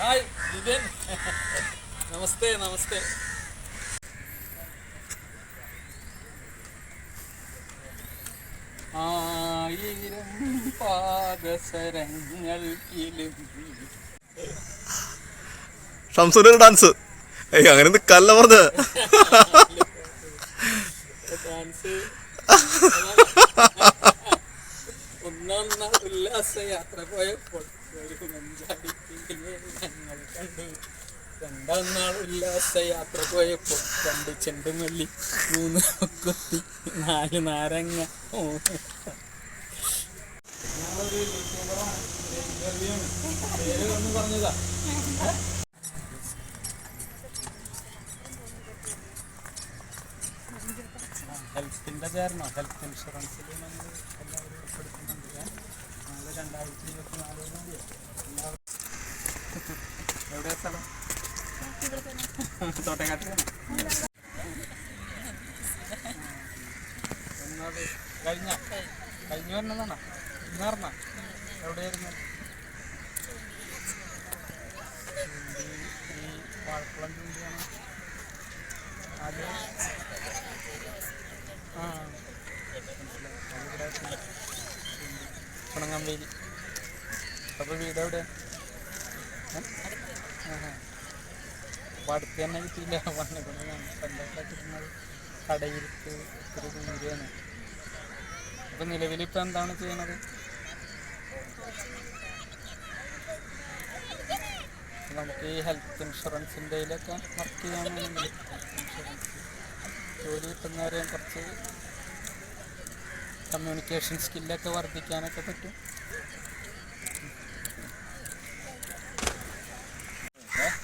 Hi Vipin. നമസ്തേ നമസ്തേ. ആയിരം പാദസരങ്ങൾക്കിലും സംസ്കൃത dance ഏയ് അങ്ങനെ കല്ല പറഞ്ഞത് ഡാൻസ്. ഒന്നാം ഉല്ലാസ യാത്ര പോയപ്പോൾ ഉല്ലാസ യാത്ര പോയപ്പോൾ രണ്ട് ചെണ്ടുമല്ലി മൂന്ന് കൊത്തി നാല് നാരങ്ങ. ഓ. ചേർന്നോ? ഹെൽത്ത് ഇൻഷുറൻസിൽ നമ്മൾ എല്ലാവരും ഉൾപ്പെടുത്തുന്നുണ്ട്. ഞാൻ രണ്ടായിരത്തി ഇരുപത്തി നാല് എവിടെയാ സ്ഥലം? കഴിഞ്ഞ കഴിഞ്ഞു വരുന്നതാണോ ഇന്ന് പറഞ്ഞ എവിടെയായിരുന്നു? ഈ വാഴക്കുളം ചൂണ്ടിയാണ് ആദ്യം ആ ചുണങ്ങമ്പേരി അപ്പോൾ വീട് എവിടെ അപ്പോൾ അടുത്ത് തന്നെ കിട്ടിയില്ല. വന്നിട്ടുണ്ട് പണ്ടൊക്കെ കിട്ടുന്നത് കടയിലേക്ക് ഇത്തിരി ദൂരെയാണ്. അപ്പോൾ നിലവിലിപ്പോൾ എന്താണ് ചെയ്യണത് നമുക്ക് ഈ ഹെൽത്ത് ഇൻഷുറൻസിന്റെയിലൊക്കെ വർക്ക് ഇൻഷുറൻസ് ജോലി കിട്ടുന്നവരെയും കുറച്ച് കമ്മ്യൂണിക്കേഷൻ സ്കില്ലൊക്കെ വർദ്ധിക്കാനൊക്കെ പറ്റും.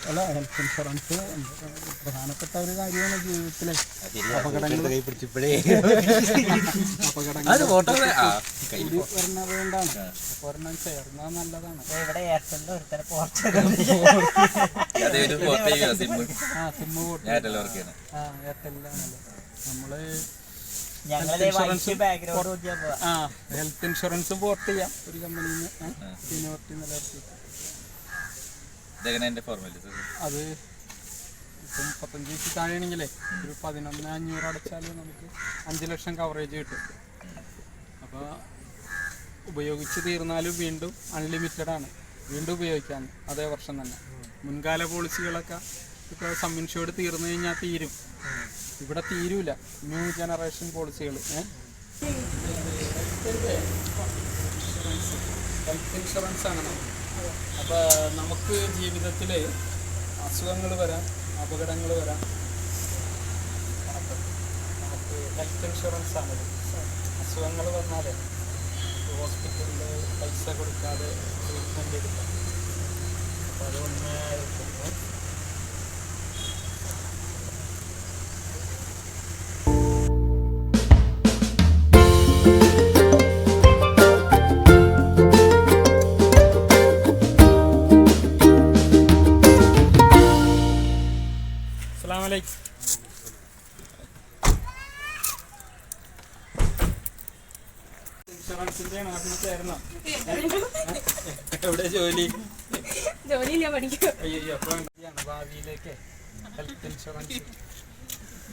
അല്ല ഹെൽത്ത് ഇൻഷുറൻസ് പ്രധാനപ്പെട്ട ഒരു കാര്യമാണ് ജീവിതത്തിലെ. അപകടങ്ങൾ അപകടങ്ങൾ ഒരെണ്ണം ചേർന്നാൽ നല്ലതാണ്. ഇവിടെ എയർടെലിന്റെ ഒരുത്തരെ ആ സിമ്മ് പോട്ട് ആ എയർടെല്ലാണല്ലോ നമ്മൾ ഞങ്ങളെ വൈറ്റ് ബാക്ക്ഗ്രൗണ്ട് നോക്കിയാ പോവാ. ഹെൽത്ത് ഇൻഷുറൻസ് പോർട്ട് ചെയ്യാം. ഒരു കമ്പനിയിൽ നിന്ന് സീനിയോറിറ്റി നിലനിർത്തിയിട്ട് അത് ഇപ്പം മുപ്പത്തഞ്ച് വയസ്സ് താഴെയാണെങ്കിലേ ഒരു പതിനൊന്ന് അഞ്ഞൂറ് അടച്ചാൽ നമുക്ക് അഞ്ച് ലക്ഷം കവറേജ് കിട്ടും. അപ്പോൾ ഉപയോഗിച്ച് തീർന്നാലും വീണ്ടും അൺലിമിറ്റഡ് ആണ്. വീണ്ടും ഉപയോഗിക്കാം. അതേ വർഷം തന്നെ. മുൻകാല പോളിസികളൊക്കെ ഇപ്പോൾ സം ഇൻഷുർഡ് തീർന്നു കഴിഞ്ഞാൽ തീരും. ഇവിടെ തീരൂല. ന്യൂ ജനറേഷൻ പോളിസികൾ ഹെൽത്ത് ഇൻഷുറൻസ് ആണ് നമുക്ക്. അപ്പോൾ നമുക്ക് ജീവിതത്തിൽ അസുഖങ്ങൾ വരാം അപകടങ്ങൾ വരാം. നമുക്ക് ഹെൽത്ത് ഇൻഷുറൻസ് ആണ്. അസുഖങ്ങൾ വന്നാൽ ഹോസ്പിറ്റലിൽ പൈസ കൊടുക്കാതെ ട്രീറ്റ്മെന്റ് എടുക്കാം. അപ്പോൾ അതൊന്ന് ചേർന്നോ എവിടെ ജോലി? ജോലിയില്ല പഠിക്കും അയ്യോ അപ്പൊ വേണ്ടിയാണ് ഭാവിയിലേക്ക്? ഹെൽത്ത് ഇൻഷുറൻസ്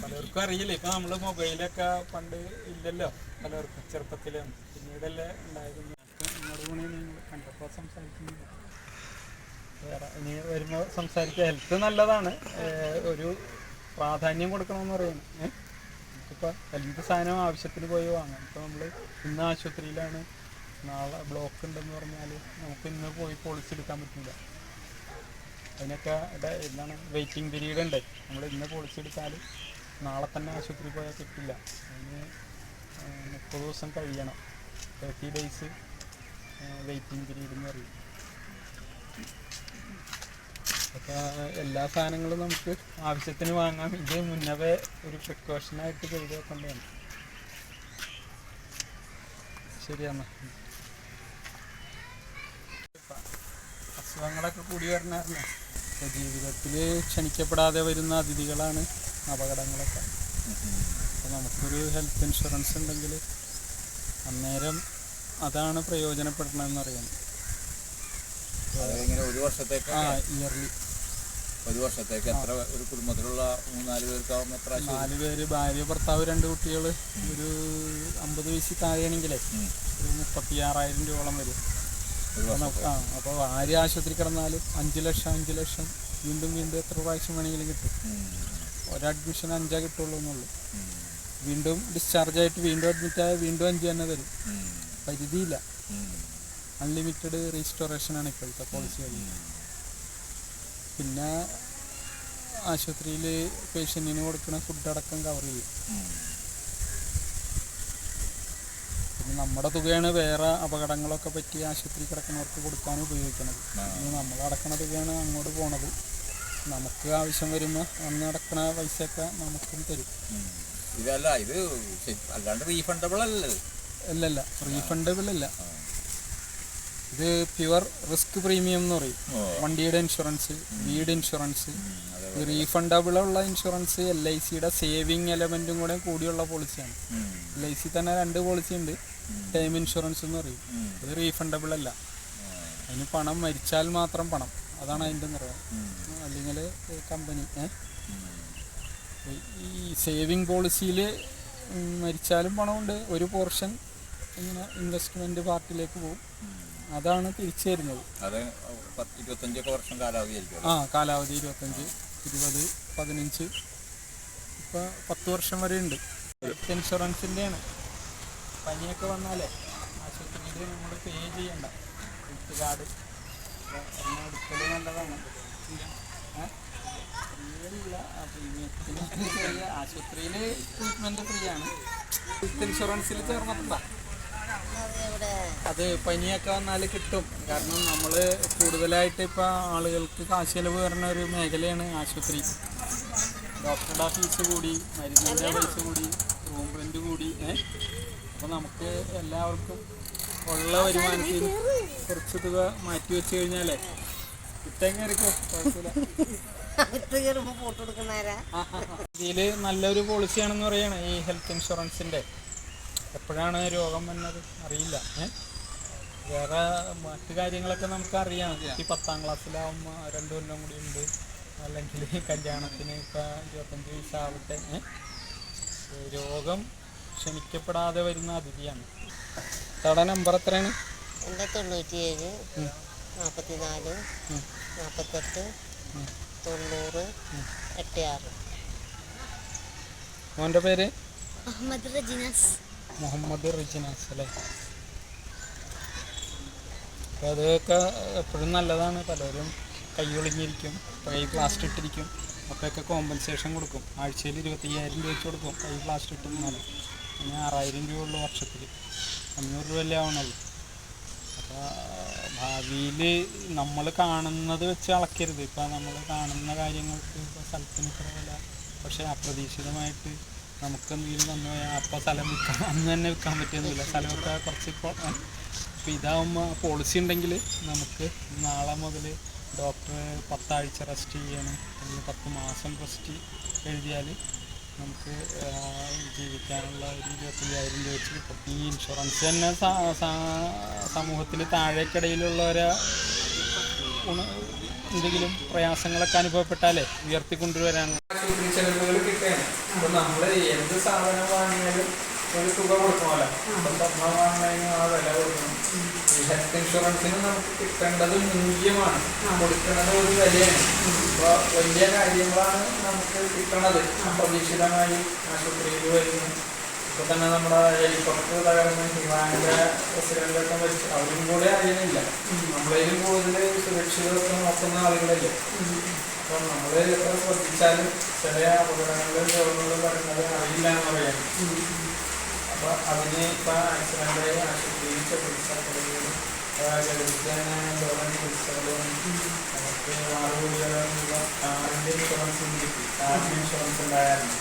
പലർക്കും അറിയില്ല ഇപ്പൊ നമ്മൾ മൊബൈലൊക്കെ പണ്ട് ഇല്ലല്ലോ പലർക്കും ചെറുപ്പത്തിലും. പിന്നീടല്ലേ ഉണ്ടായിരുന്നു നിങ്ങളുടെ കൂടെ നിങ്ങൾ കണ്ടപ്പോൾ സംസാരിക്കുന്നില്ല. ഇനി വരുമ്പോൾ സംസാരിക്കുക ഹെൽത്ത് നല്ലതാണ്. ഒരു പ്രാധാന്യം കൊടുക്കണമെന്ന് പറയുന്നു. ഏഹ് നമുക്കിപ്പോൾ എന്ത് സാധനം ആവശ്യത്തിന് പോയി വാങ്ങാം. ഇപ്പോൾ നമ്മൾ ഇന്ന് ആശുപത്രിയിലാണ്. നാളെ ബ്ലോക്ക് ഉണ്ടെന്ന് പറഞ്ഞാൽ നമുക്ക് ഇന്ന് പോയി പോളിസി എടുക്കാൻ പറ്റില്ല അതിനൊക്കെ എന്താണ് വെയിറ്റിംഗ് പീരീഡ് ഉണ്ട്. നമ്മൾ ഇന്ന് പോളിസി എടുത്താൽ നാളെ തന്നെ ആശുപത്രി പോയാൽ കിട്ടില്ല. അതിന് മുപ്പത് ദിവസം കഴിയണം. തേർട്ടി ഡേയ്സ് വെയിറ്റിംഗ് പീരീഡ് എന്ന് പറയും. അപ്പോൾ എല്ലാ സാധനങ്ങളും നമുക്ക് ആവശ്യത്തിന് വാങ്ങാം. ഇത് മുന്നവേ ഒരു പ്രിക്കോഷനായിട്ട് ചെയ്ത് വെക്കേണ്ടതാണ്. ശരിയെന്നാ. അസുഖങ്ങളൊക്കെ കൂടി വരണമായിരുന്നു ഇപ്പോൾ ജീവിതത്തിൽ ക്ഷണിക്കപ്പെടാതെ വരുന്ന അതിഥികളാണ് അപകടങ്ങളൊക്കെ. അപ്പോൾ നമുക്കൊരു ഹെൽത്ത് ഇൻഷുറൻസ് ഉണ്ടെങ്കിൽ അന്നേരം അതാണ് പ്രയോജനപ്പെടണമെന്ന് അറിയാം ഇങ്ങനെ ഒരു വർഷത്തേക്ക് ആ ഇയർലി ഒരു വർഷത്തേക്ക് എത്ര ഒരു കുടുംബത്തിലുള്ള മൂന്നാൽ പേർക്കാവുന്ന എത്ര നാല് പേര് ഭാര്യ ഭർത്താവ് രണ്ട് കുട്ടികൾ ഒരു അമ്പത് വയസ്സിൽ താഴെയാണെങ്കിലേ. ഒരു മുപ്പത്തി ആറായിരം രൂപയോളം വരും. ആ അപ്പോൾ ആര് ആശുപത്രി കിടന്നാലും അഞ്ച് ലക്ഷം അഞ്ച് ലക്ഷം. വീണ്ടും വീണ്ടും എത്ര പ്രാവശ്യം വേണമെങ്കിലും കിട്ടും. ഒരഡ്മിഷൻ ഒരു അഡ്മിഷൻ അഞ്ചാ കിട്ടുള്ളൂ എന്നുള്ളൂ. വീണ്ടും ഡിസ്ചാർജ് ആയിട്ട് വീണ്ടും അഡ്മിറ്റ് ആയ വീണ്ടും അഞ്ച് തന്നെ തരും പരിധിയില്ല. അൺലിമിറ്റഡ് റീസ്റ്റോറേഷൻ ആണ് ഇപ്പോഴത്തെ പോളിസി പിന്നെ ആശുപത്രിയിൽ പേഷ്യന്റിന് കൊടുക്കുന്ന ഫുഡ് അടക്കം കവർ ചെയ്യും. പിന്നെ നമ്മുടെ തുകയാണ് വേറെ അപകടങ്ങളൊക്കെ പറ്റി ആശുപത്രി കിടക്കുന്നവർക്ക് കൊടുക്കാൻ ഉപയോഗിക്കുന്നത് നമ്മൾ അടക്കണ തുകയാണ് അങ്ങോട്ട് പോണത്. നമുക്ക് ആവശ്യം വരുമ്പോൾ അന്ന് അടക്കണ പൈസയൊക്കെ നമുക്കും തരും. ഇതല്ല ഇത് അല്ലാണ്ട് റീഫണ്ടബിൾ. അല്ലല്ല. റീഫണ്ടബിൾ അല്ല. ഇത് പ്യുവർ റിസ്ക് പ്രീമിയം എന്ന് പറയും. വണ്ടിയുടെ ഇൻഷുറൻസ് വീട് ഇൻഷുറൻസ് റീഫണ്ടബിൾ ഉള്ള ഇൻഷുറൻസ് എൽ ഐ സിയുടെ സേവിങ് എലമെന്റും കൂടെ കൂടിയുള്ള പോളിസിയാണ്. എൽ ഐ സി തന്നെ രണ്ട് പോളിസി ഉണ്ട്. ടേം ഇൻഷുറൻസ് എന്ന് പറയും. അത് ഇത് റീഫണ്ടബിൾ അല്ല. അതിന് പണം മരിച്ചാൽ മാത്രം പണം. അതാണ് അതിന്റെ നിറവ്. അല്ലെങ്കിൽ കമ്പനി ഈ സേവിങ് പോളിസിയിൽ മരിച്ചാലും പണമുണ്ട്. ഒരു പോർഷൻ ഇങ്ങനെ ഇൻവെസ്റ്റ്മെന്റ് പാർട്ടിലേക്ക് പോകും. അതാണ് തിരിച്ചു വരുന്നത്. അത് പത്ത് ഇരുപത്തഞ്ചൊക്കെ വർഷം കാലാവധി ആയിരിക്കും ആ കാലാവധി ഇരുപത്തഞ്ച് ഇരുപത് പതിനഞ്ച്. ഇപ്പോൾ പത്ത് വർഷം വരെ ഉണ്ട്. ഹെൽത്ത് ഇൻഷുറൻസിന്റെയാണ് പനിയൊക്കെ വന്നാലേ ആശുപത്രിയിൽ നമ്മൾ പേ ചെയ്യണ്ട. ഹെൽത്ത് കാർഡ് എടുക്കൽ നല്ലതാണ്. ആശുപത്രിയിൽ ട്രീറ്റ്മെന്റ് ഫ്രീ ആണ്. ഹെൽത്ത് ഇൻഷുറൻസിൽ ചേർന്നിട്ടുണ്ടോ അത് പനിയൊക്കെ വന്നാൽ കിട്ടും. കാരണം നമ്മൾ കൂടുതലായിട്ട് ഇപ്പം ആളുകൾക്ക് കാശ് ചെലവ് വരുന്ന ഒരു മേഖലയാണ് ആശുപത്രി. ഡോക്ടറുടെ ഫീസ് കൂടി മരുന്നിന്റെ പൈസ കൂടി റൂം റെന്റ് കൂടി അപ്പോൾ നമുക്ക് എല്ലാവർക്കും ഉള്ള വരുമാനത്തിൽ കുറച്ച് തുക മാറ്റി വെച്ച് കഴിഞ്ഞാലേ കിട്ടാൻ കയറിക്കോ? കുഴപ്പമില്ല. ഇതിൽ നല്ലൊരു പോളിസിയാണെന്ന് പറയാണ് ഈ ഹെൽത്ത് ഇൻഷുറൻസിന്റെ എപ്പോഴാണ് രോഗം വന്നത്? അറിയില്ല. വേറെ മറ്റു കാര്യങ്ങളൊക്കെ നമുക്ക് അറിയാം. ഈ പത്താം ക്ലാസ്സിലാവുമ്പോൾ രണ്ടു കൊല്ലം കൂടി ഉണ്ട്. അല്ലെങ്കിൽ കല്യാണത്തിന് ഇപ്പം ഇരുപത്തഞ്ച് വയസ്സാവട്ടെ. രോഗം ക്ഷണിക്കപ്പെടാതെ വരുന്ന അതിഥിയാണ്. തട നമ്പർ എത്രയാണ്? എന്റെ തൊണ്ണൂറ്റിയേഴ് നാൽപ്പത്തിനാല് നാൽപ്പത്തെട്ട് തൊണ്ണൂറ് എട്ട് ആറ് മോന്റെ പേര്? അഹമ്മദ് റജിനസ്. മുഹമ്മദ് റിജിനാസ് അല്ലേ അതൊക്കെ എപ്പോഴും നല്ലതാണ്. പലരും കൈ ഒളിഞ്ഞിരിക്കും കൈ പ്ലാസ്റ്റർ ഇട്ടിരിക്കും അപ്പോഴൊക്കെ കോമ്പൻസേഷൻ കൊടുക്കും. ആഴ്ചയിൽ ഇരുപത്തയ്യായിരം രൂപ വെച്ച് കൊടുക്കും കൈ പ്ലാസ്റ്റർ ഇട്ടിരുന്നാൽ പിന്നെ ആറായിരം രൂപ ഉള്ളു വർഷത്തിൽ അഞ്ഞൂറ് രൂപയല്ലേ ആവണുള്ളൂ അപ്പോൾ ഭാവിയിൽ നമ്മൾ കാണുന്നത് വെച്ച് അളക്കരുത്. ഇപ്പോൾ നമ്മൾ കാണുന്ന കാര്യങ്ങൾക്ക് ഇപ്പോൾ സ്ഥലത്തിന് ഇത്ര വില. പക്ഷേ അപ്രതീക്ഷിതമായിട്ട് നമുക്ക് എന്തെങ്കിലും വന്നു പോയാൽ അപ്പം സ്ഥലം വിൽക്കാൻ അന്ന് തന്നെ വിൽക്കാൻ പറ്റിയൊന്നുമില്ല. വിൽക്കാൻ കുറച്ച് ഇപ്പോൾ അപ്പോൾ ഇതാവുമ്പോൾ പോളിസി ഉണ്ടെങ്കിൽ നമുക്ക് നാളെ മുതൽ ഡോക്ടർ പത്താഴ്ച റെസ്റ്റ് ചെയ്യണം. അല്ലെങ്കിൽ പത്ത് മാസം റെസ്റ്റ് എഴുതിയാൽ നമുക്ക് ജീവിക്കാനുള്ള ഒരു ഇരുപത്തയ്യായിരം രൂപ വെച്ച് കിട്ടും. ഈ ഇൻഷുറൻസ് തന്നെ സമൂഹത്തിൽ താഴേക്കിടയിലുള്ളവരെ എന്തെങ്കിലും പ്രയാസങ്ങളൊക്കെ അനുഭവപ്പെട്ടാലേ ഉയർത്തിക്കൊണ്ടുവരാണ് ആശുപത്രി ചെലവുകൾ കിട്ടുകയാണ് അപ്പൊ നമ്മൾ എന്ത് സാധനം വാങ്ങിയാലും ഒരു തുക കൊടുക്കണമല്ലോ അപ്പൊ സ്വർണം വാങ്ങണതിന് ആ. വില കൊടുക്കണം ഈ ഹെൽത്ത് ഇൻഷുറൻസിന് നമുക്ക് കിട്ടേണ്ടത് മൂല്യമാണ് കൊടുക്കേണ്ടത് ഒരു വിലയാണ് അപ്പൊ വലിയ കാര്യങ്ങളാണ് നമുക്ക് കിട്ടണത് അപ്രതീക്ഷിതമായി ആശുപത്രിയിൽ വരുന്നു ഇപ്പൊ തന്നെ നമ്മുടെ ഹെലികോപ്റ്റർ തകർന്ന് ഹിമാലയ പ്രസിഡന്റൊക്കെ മരിച്ചു. അവരും കൂടെ അറിയുന്നില്ല. നമ്മളതിലും കൂടുതൽ സുരക്ഷിതത്വം നോക്കുന്ന ആളുകളല്ലേ? അപ്പൊ നമ്മൾ എത്ര ശ്രദ്ധിച്ചാലും ചില അപകടങ്ങളിൽ ചേർന്നുള്ള വരുന്നത് അറിയില്ല എന്ന് പറയാം. അപ്പൊ അതിന് ഇപ്പൊ ആക്സിഡന്റ് ആശുപത്രിയിൽ ചികിത്സ തുടങ്ങിയത് ഗവൺമെന്റ് ചികിത്സകളും നമുക്ക് ആറ് കോടിയോളം രൂപ കാറിന്റെ ഇൻഷുറൻസ് കിട്ടി കാറിന്റെ ഇൻഷുറൻസ് ഉണ്ടായിരുന്നു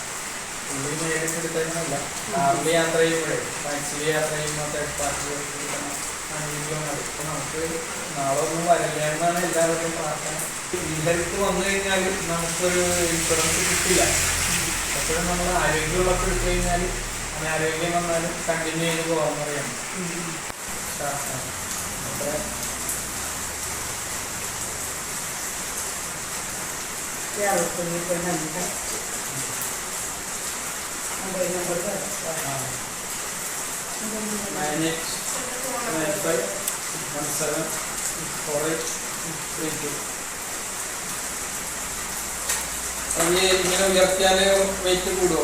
ഇന്ത്യയിൽ നേടിയെടുത്തതല്ല രാവിലെ യാത്ര ചെയ്യുമ്പോഴേ മാക്സിൽ യാത്ര ചെയ്യുമ്പോൾ തേർഡ് പാർട്ടി അംഗീകരിക്കുന്നത് ഇപ്പം നമുക്ക് നാളെ ഒന്നും വരില്ല എന്നാണ് എല്ലാവരുടെയും പ്രാർത്ഥന. വില്ലരുത്ത് വന്നു കഴിഞ്ഞാൽ നമുക്കൊരു ഇൻഷുറൻസ് കിട്ടില്ല. എപ്പോഴും നമ്മൾ ആരോഗ്യമുള്ളപ്പോൾ എടുത്തു കഴിഞ്ഞാൽ അങ്ങനെ ആരോഗ്യം വന്നാലും കണ്ടിന്യൂ ചെയ്ത് പോകാൻ പറയാണ്. അത്ര Yeah, I was going to go ahead and nine eight nine five one seven four eight three two ഇങ്ങനെ ഉയർത്തിയാൽ വെയിറ്റ് കൂടുമോ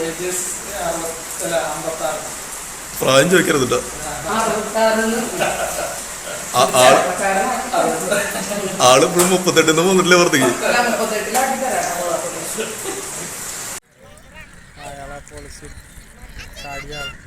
ഏജസ് അറുപത്തല്ല അമ്പത്താറ് പ്രായം ചോദിക്കരുത് ആൾ ഇപ്പോഴും മുപ്പത്തെട്ടിന്ന് മുന്നിട്ടില്ല പുറത്തേക്ക്? charger